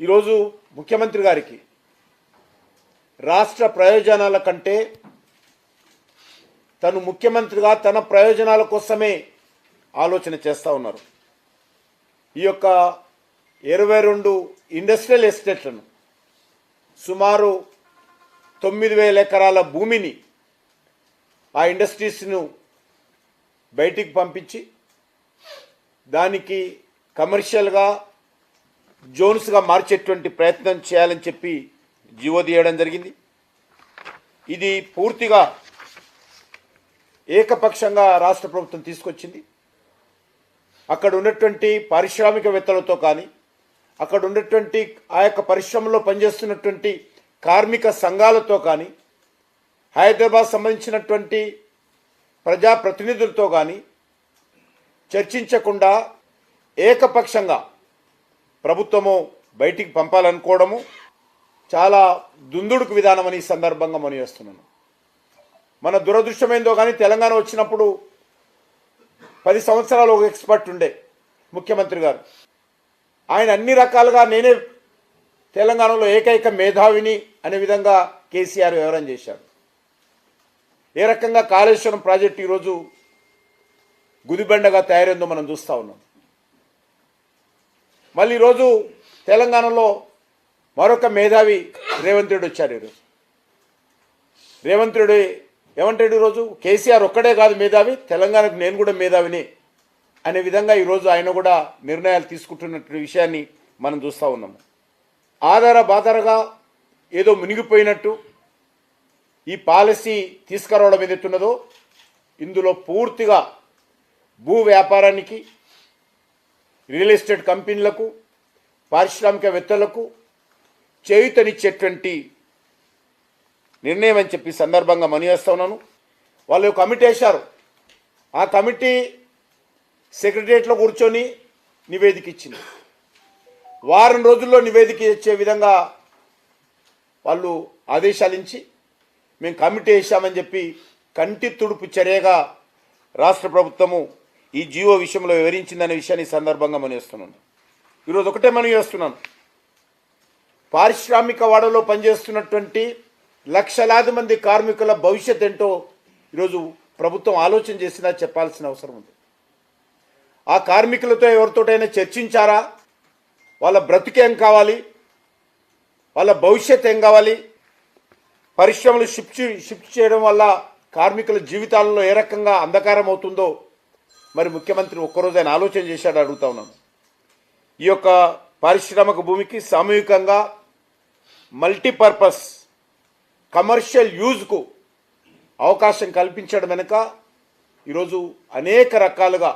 ఈరోజు ముఖ్యమంత్రి గారికి రాష్ట్ర ప్రయోజనాల కంటే తను ముఖ్యమంత్రిగా తన ప్రయోజనాల కోసమే ఆలోచన చేస్తూ ఉన్నారు. ఈ యొక్క ఇరవై రెండు ఇండస్ట్రియల్ ఎస్టేట్లను సుమారు తొమ్మిది వేల ఎకరాల భూమిని ఆ ఇండస్ట్రీస్ను బయటికి పంపించి దానికి కమర్షియల్గా జోన్స్గా మార్చేటువంటి ప్రయత్నం చేయాలని చెప్పి జీవో తీయడం జరిగింది. ఇది పూర్తిగా ఏకపక్షంగా రాష్ట్ర ప్రభుత్వం తీసుకొచ్చింది. అక్కడ ఉన్నటువంటి పారిశ్రామికవేత్తలతో కానీ అక్కడ ఉన్నటువంటి ఆ యొక్క పరిశ్రమలో పనిచేస్తున్నటువంటి కార్మిక సంఘాలతో కానీ హైదరాబాద్ సంబంధించినటువంటి ప్రజాప్రతినిధులతో కానీ చర్చించకుండా ఏకపక్షంగా ప్రభుత్వము బయటికి పంపాలనుకోవడము చాలా దుందుడుకు విధానం అని ఈ సందర్భంగా మనం వేస్తున్నాను మన దురదృష్టమైందో కానీ తెలంగాణ వచ్చినప్పుడు పది సంవత్సరాలు ఒక ఎక్స్పర్ట్ ఉండే ముఖ్యమంత్రి గారు. ఆయన అన్ని రకాలుగా నేనే తెలంగాణలో ఏకైక మేధావిని అనే విధంగా కేసీఆర్ వివరణ చేశారు. ఏ రకంగా కాళేశ్వరం ప్రాజెక్టు ఈరోజు గుదిబండగా తయారైందో మనం చూస్తూ ఉన్నాం. మళ్ళీ ఈరోజు తెలంగాణలో మరొక మేధావి రేవంత్ రెడ్డి వచ్చారు ఈరోజు. రేవంత్ రెడ్డి ఏమంటాడు ఈరోజు కేసీఆర్ ఒక్కడే కాదు మేధావి తెలంగాణకు నేను కూడా మేధావిని అనే విధంగా ఈరోజు ఆయన కూడా నిర్ణయాలు తీసుకుంటున్నటువంటి విషయాన్ని మనం చూస్తూ ఉన్నాము ఆధార బాధారగా ఏదో మునిగిపోయినట్టు ఈ పాలసీ తీసుకురావడం ఏదైతున్నదో ఇందులో పూర్తిగా భూ వ్యాపారానికి రియల్ ఎస్టేట్ కంపెనీలకు పారిశ్రామికవేత్తలకు చేయుతనిచ్చేటువంటి నిర్ణయం అని చెప్పి సందర్భంగా మనివేస్తా ఉన్నాను. వాళ్ళు కమిటీ వేశారు. ఆ కమిటీ సెక్రటరియట్లో కూర్చొని నివేదిక ఇచ్చింది. వారం రోజుల్లో నివేదిక ఇచ్చే విధంగా వాళ్ళు ఆదేశాలు ఇచ్చి మేము కమిటీ వేసామని చెప్పి కంటి తుడుపు చర్యగా రాష్ట్ర ప్రభుత్వము ఈ జీవో విషయంలో వివరించిందనే విషయాన్ని సందర్భంగా మనం చేస్తున్నాను ఈరోజు ఒకటే మనం చేస్తున్నాను పారిశ్రామిక వాడలో పనిచేస్తున్నటువంటి లక్షలాది మంది కార్మికుల భవిష్యత్ ఏంటో ఈరోజు ప్రభుత్వం ఆలోచన చేసినా చెప్పాల్సిన అవసరం ఉంది. ఆ కార్మికులతో ఎవరితోటైనా చర్చించారా? వాళ్ళ బ్రతికేం కావాలి? వాళ్ళ భవిష్యత్ ఏం కావాలి? పరిశ్రమలు షిఫ్ట్ షిఫ్ట్ చేయడం వల్ల కార్మికుల జీవితాలలో ఏ రకంగా అంధకారం అవుతుందో మరి ముఖ్యమంత్రి ఒక్కరోజు ఆయన ఆలోచన చేశాడు అడుగుతా ఉన్నాను. ఈ యొక్క పారిశ్రామిక భూమికి సామూహికంగా మల్టీపర్పస్ కమర్షియల్ యూజ్కు అవకాశం కల్పించడం వెనుక ఈరోజు అనేక రకాలుగా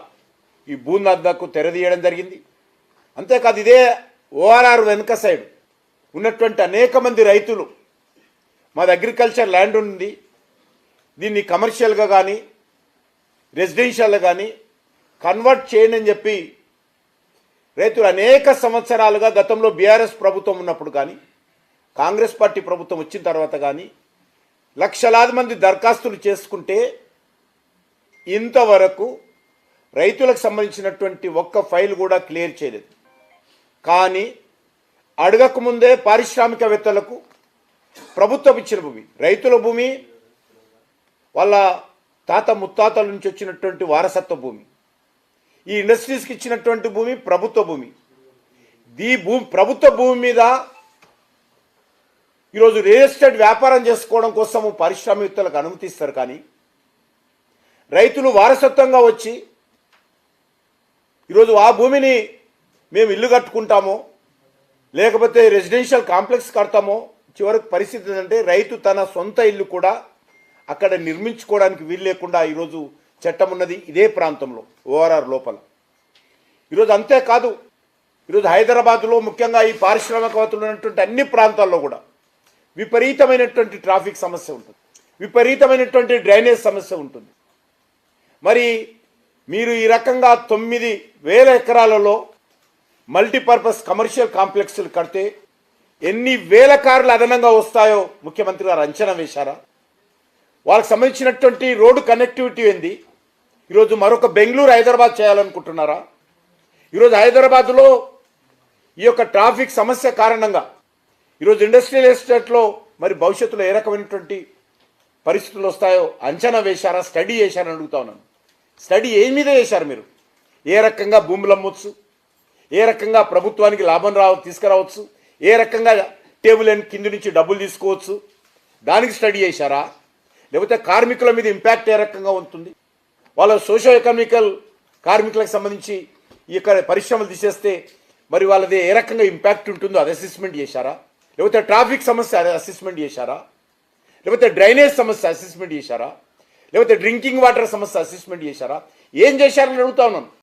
ఈ భూనద్దకు తెరదీయడం జరిగింది. అంతేకాదు ఇదే ఓఆర్ఆర్ వెనుక సైడ్ ఉన్నటువంటి అనేక మంది రైతులు మాది అగ్రికల్చర్ ల్యాండ్ ఉంది. దీన్ని కమర్షియల్గా కానీ రెసిడెన్షియల్గా కానీ కన్వర్ట్ చేయండి అని చెప్పి రైతులు అనేక సంవత్సరాలుగా గతంలో బీఆర్ఎస్ ప్రభుత్వం ఉన్నప్పుడు కానీ కాంగ్రెస్ పార్టీ ప్రభుత్వం వచ్చిన తర్వాత కానీ లక్షలాది మంది దరఖాస్తులు చేసుకుంటే ఇంతవరకు రైతులకు సంబంధించినటువంటి ఒక్క ఫైల్ కూడా క్లియర్ చేయలేదు. కానీ అడగకముందే పారిశ్రామికవేత్తలకు ప్రభుత్వం ఇచ్చిన భూమి రైతుల భూమి వాళ్ళ తాత ముత్తాతల నుంచి వచ్చినటువంటి వారసత్వ భూమి. ఈ ఇండస్ట్రీస్కి ఇచ్చినటువంటి భూమి ప్రభుత్వ భూమి. ఈ భూమి ప్రభుత్వ భూమి మీద ఈరోజు రియల్ ఎస్టేట్ వ్యాపారం చేసుకోవడం కోసము పారిశ్రామికవేత్తలకు అనుమతిస్తారు కానీ రైతులు వారసత్వంగా వచ్చి ఈరోజు ఆ భూమిని మేము ఇల్లు కట్టుకుంటామో లేకపోతే రెసిడెన్షియల్ కాంప్లెక్స్ కడతామో చివరికి పరిస్థితి ఏంటంటే రైతు తన సొంత ఇల్లు కూడా అక్కడ నిర్మించుకోవడానికి వీలు లేకుండా ఈరోజు చట్టం ఉన్నది ఇదే ప్రాంతంలో ఓఆర్ఆర్ లోపల. ఈరోజు అంతేకాదు ఈరోజు హైదరాబాద్లో ముఖ్యంగా ఈ పారిశ్రామికవేత్తలు ఉన్నటువంటి అన్ని ప్రాంతాల్లో కూడా విపరీతమైనటువంటి ట్రాఫిక్ సమస్య ఉంటుంది. విపరీతమైనటువంటి డ్రైనేజ్ సమస్య ఉంటుంది. మరి మీరు ఈ రకంగా తొమ్మిది వేల ఎకరాలలో మల్టీపర్పస్ కమర్షియల్ కాంప్లెక్స్లు కడితే ఎన్ని వేల కార్లు అదనంగా వస్తాయో ముఖ్యమంత్రి గారు అంచనా వేశారా? వాళ్ళకి సంబంధించినటువంటి రోడ్డు కనెక్టివిటీ ఏంది? ఈరోజు మరొక బెంగళూరు హైదరాబాద్ చేయాలనుకుంటున్నారా? ఈరోజు హైదరాబాద్లో ఈ యొక్క ట్రాఫిక్ సమస్య కారణంగా ఈరోజు ఇండస్ట్రియల్ ఎస్టేట్లో మరి భవిష్యత్తులో ఏ రకమైనటువంటి పరిస్థితులు వస్తాయో అంచనా వేశారా స్టడీ చేశారని అడుగుతా ఉన్నాను. స్టడీ ఏం మీద చేశారు మీరు? ఏ రకంగా భూములు అమ్మొచ్చు? ఏ రకంగా ప్రభుత్వానికి లాభం రావ తీసుకురావచ్చు? ఏ రకంగా టేబుల్ అండ్ కింది నుంచి డబ్బులు తీసుకోవచ్చు? దానికి స్టడీ చేశారా? లేకపోతే కార్మికుల మీద ఇంపాక్ట్ ఏ రకంగా ఉంటుంది? వాళ్ళ సోషో ఎకనామికల్ కార్మికులకు సంబంధించి ఈ యొక్క పరిశ్రమలు తీసేస్తే మరి వాళ్ళది ఏ రకంగా ఇంపాక్ట్ ఉంటుందో అది అసెస్మెంట్ చేశారా? లేకపోతే ట్రాఫిక్ సమస్య అసెస్మెంట్ చేశారా? లేకపోతే డ్రైనేజ్ సమస్య అసెస్మెంట్ చేశారా? లేకపోతే డ్రింకింగ్ వాటర్ సమస్య అసెస్మెంట్ చేశారా? ఏం చేశారని అడుగుతా ఉన్నాను.